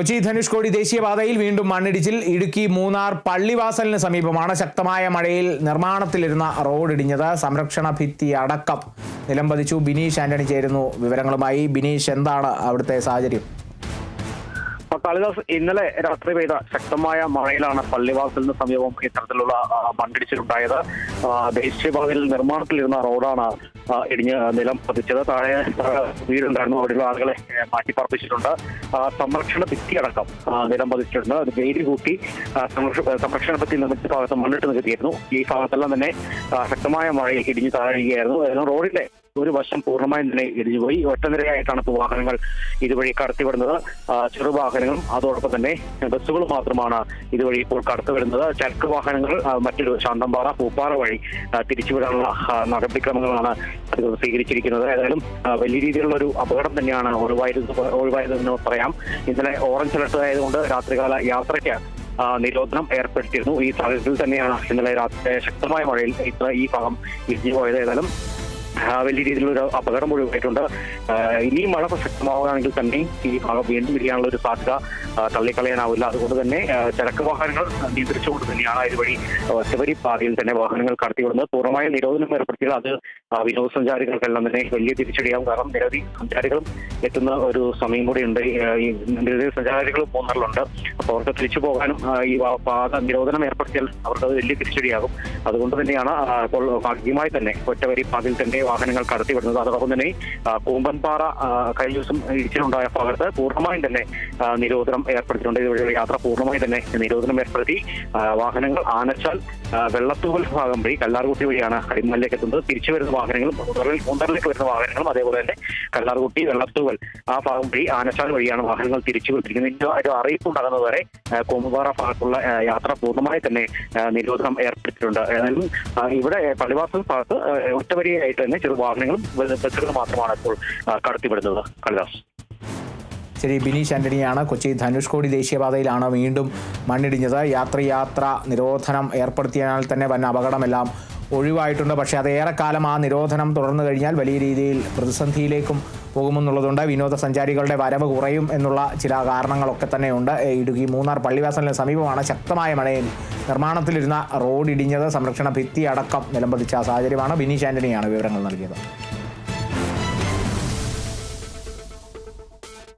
കൊച്ചി ധനുഷ്കോടി ദേശീയപാതയിൽ വീണ്ടും മണ്ണിടിച്ചിൽ. ഇടുക്കി മൂന്നാർ പള്ളിവാസലിന് സമീപമാണ് ശക്തമായ മഴയിൽ നിർമ്മാണത്തിലിരുന്ന റോഡ് ഇടിഞ്ഞത്. സംരക്ഷണ ഭിത്തി അടക്കം നിലംപതിച്ചു ബിനീഷ് ആന്റണി ചേരുന്നു വിവരങ്ങളുമായി. ബിനീഷ് എന്താണ് അവിടുത്തെ സാഹചര്യം? കാളിദാസ് ഇന്നലെ രാത്രി പെയ്ത ശക്തമായ മഴയിലാണ് പള്ളിവാസലിന് സമീപം ഇത്തരത്തിലുള്ള മണ്ണിടിച്ചിലുണ്ടായത് ദേശീയപാതയിൽ നിർമ്മാണത്തിലിരുന്ന റോഡാണ് ഇടിഞ്ഞ് നിലം പതിച്ചത്. താഴെ താഴെ വീടുണ്ടായിരുന്നു. അവിടെയുള്ള ആളുകളെ മാറ്റിപ്പാർപ്പിച്ചിട്ടുണ്ട്. മാറ്റി പാർപ്പിച്ചിട്ടുണ്ട് സംരക്ഷണ ഭിത്തി അടക്കം നിലം പതിച്ചിട്ടുണ്ട്. അത് വേരി കൂട്ടി സംരക്ഷണ ഭിത്തി നിർമ്മിച്ച ഭാഗത്ത് മണ്ണിട്ട് നികത്തിയിരുന്നു. ഈ ഭാഗത്തെല്ലാം തന്നെ ശക്തമായ മഴയിൽ ഇടിഞ്ഞ് താഴുകയായിരുന്നു ഏതായാലും റോഡിലെ ഒരു വശം പൂർണമായും തന്നെ ഇടിഞ്ഞുപോയി. ഒറ്റനിരയായിട്ടാണ് ഇപ്പോൾ വാഹനങ്ങൾ ഇതുവഴി കടത്തിവിടുന്നത്. ചെറുവാഹനങ്ങളും അതോടൊപ്പം തന്നെ ബസ്സുകൾ മാത്രമാണ് ഇതുവഴി ഇപ്പോൾ കടത്തിവിടുന്നത്. ചരക്ക് വാഹനങ്ങൾ മറ്റൊരു ശാന്തമ്പാറ പൂപ്പാറ വഴി തിരിച്ചുവിടാനുള്ള നടപടിക്രമങ്ങളാണ് സ്വീകരിച്ചിരിക്കുന്നത്. ഏതായാലും വലിയ രീതിയിലുള്ള ഒരു അപകടം തന്നെയാണ് ഒഴിവായത് ഒഴിവായതെന്ന് പറയാം. ഇന്നലെ ഓറഞ്ച് അലർട്ട് ആയതുകൊണ്ട് രാത്രികാല യാത്രയ്ക്ക് നിരോധനം ഏർപ്പെടുത്തിയിരുന്നു. ഈ സാഹചര്യത്തിൽ തന്നെയാണ് ഇന്നലെ രാത്രി ശക്തമായ മഴയിൽ ഇത്ര ഈ ഭാഗം ഇടിഞ്ഞു പോയത് ഏതായാലും വലിയ ഒരു അപകടം ഒഴിവായിട്ടുണ്ട് ഇനി മഴ ശക്തമാവുകയാണെങ്കിൽ തന്നെ ഈ മഴ വീണ്ടും വരികയാണുള്ള ഒരു സാധ്യത തള്ളിക്കളയാനാവില്ല. അതുകൊണ്ട് തന്നെ ചരക്ക് വാഹനങ്ങൾ നിയന്ത്രിച്ചുകൊണ്ട് തന്നെയാണ് ഇതുവഴി ഒറ്റവരി പാതയിൽ തന്നെ വാഹനങ്ങൾ കടത്തിവിടുന്നത്. പൂർണമായ നിരോധനം ഏർപ്പെടുത്തിയത് അത് വിനോദസഞ്ചാരികൾക്കെല്ലാം തന്നെ വലിയ തിരിച്ചടിയാവും. കാരണം നിരവധി സഞ്ചാരികളും എത്തുന്ന ഒരു സമയം കൂടി ഉണ്ട് ഈ നിരവധി സഞ്ചാരികൾ മൂന്നറിലുണ്ട്. അപ്പോൾ അവർക്ക് തിരിച്ചു പോകാനും ഈ പാത നിരോധനം ഏർപ്പെടുത്തിയാൽ അവർക്ക് അത് വലിയ തിരിച്ചടിയാകും. അതുകൊണ്ട് തന്നെയാണ് ഇപ്പോൾ ഭാഗ്യമായി തന്നെ ഒറ്റവരി പാതയിൽ തന്നെ വാഹനങ്ങൾ കടത്തിവിടുന്നത് അതോടൊപ്പം തന്നെ കൂമ്പൻപാറ കഴിഞ്ഞ ദിവസം ഇടിച്ചിലുണ്ടായ ഭാഗത്ത് പൂർണമായും തന്നെ നിരോധനം ഏർപ്പെടുത്തിയിട്ടുണ്ട്. ഇതുവഴിയുള്ള യാത്ര പൂർണമായി തന്നെ നിരോധനം ഏർപ്പെടുത്തി വാഹനങ്ങൾ ആനച്ചാൽ വെള്ളത്തൂവൽ ഭാഗം വഴി കല്ലാർകുട്ടി വഴിയാണ് അടിമലിലേക്ക് എത്തുന്നത്. തിരിച്ചു വരുന്ന വാഹനങ്ങളും കൂന്തറിലേക്ക് വരുന്ന വാഹനങ്ങളും അതേപോലെ തന്നെ കല്ലാർകുട്ടി വെള്ളത്തൂവൽ ആ ഭാഗം വഴി ആനച്ചാൽ വഴിയാണ് വാഹനങ്ങൾ തിരിച്ചു വിട്ടിരിക്കുന്നത്. ഇതിന്റെ ഒരു അറിയിപ്പ് ഉണ്ടാകുന്നതുവരെ ആ, കൂമ്പൻപാറ ഭാഗത്തുള്ള യാത്ര പൂർണമായി തന്നെ നിരോധനം ഏർപ്പെടുത്തിയിട്ടുണ്ട്. ഇവിടെ പള്ളിവാസൽ ഭാഗത്ത് ഒറ്റവരിയായിട്ട് തന്നെ ചെറു വാഹനങ്ങളും ബസ്സുകളും മാത്രമാണ് ഇപ്പോൾ കടത്തിവിടുന്നത്. കളിദാസ് ശരി ബിനീഷ് ആന്റണിയാണ്. കൊച്ചി ധനുഷ്കോടി ദേശീയപാതയിലാണ് വീണ്ടും മണ്ണിടിഞ്ഞത്. യാത്ര യാത്ര നിരോധനം ഏർപ്പെടുത്തിയതിനാൽ തന്നെ വൻ അപകടമെല്ലാം ഒഴിവായിട്ടുണ്ട്. പക്ഷേ അത് ഏറെക്കാലം ആ നിരോധനം തുടർന്നു കഴിഞ്ഞാൽ വലിയ രീതിയിൽ പ്രതിസന്ധിയിലേക്കും പോകുമെന്നുള്ളതുണ്ട് വിനോദസഞ്ചാരികളുടെ വരവ് കുറയും എന്നുള്ള ചില കാരണങ്ങളൊക്കെ തന്നെയുണ്ട്. ഇടുക്കി മൂന്നാർ പള്ളിവാസലിന് സമീപമാണ് ശക്തമായ മഴയിൽ നിർമ്മാണത്തിലിരുന്ന റോഡ് ഇടിഞ്ഞത് സംരക്ഷണ ഭിത്തി അടക്കം നിലംപതിച്ച സാഹചര്യമാണ്. ബിനീഷ് ആന്റണിയാണ് വിവരങ്ങൾ നൽകിയത്.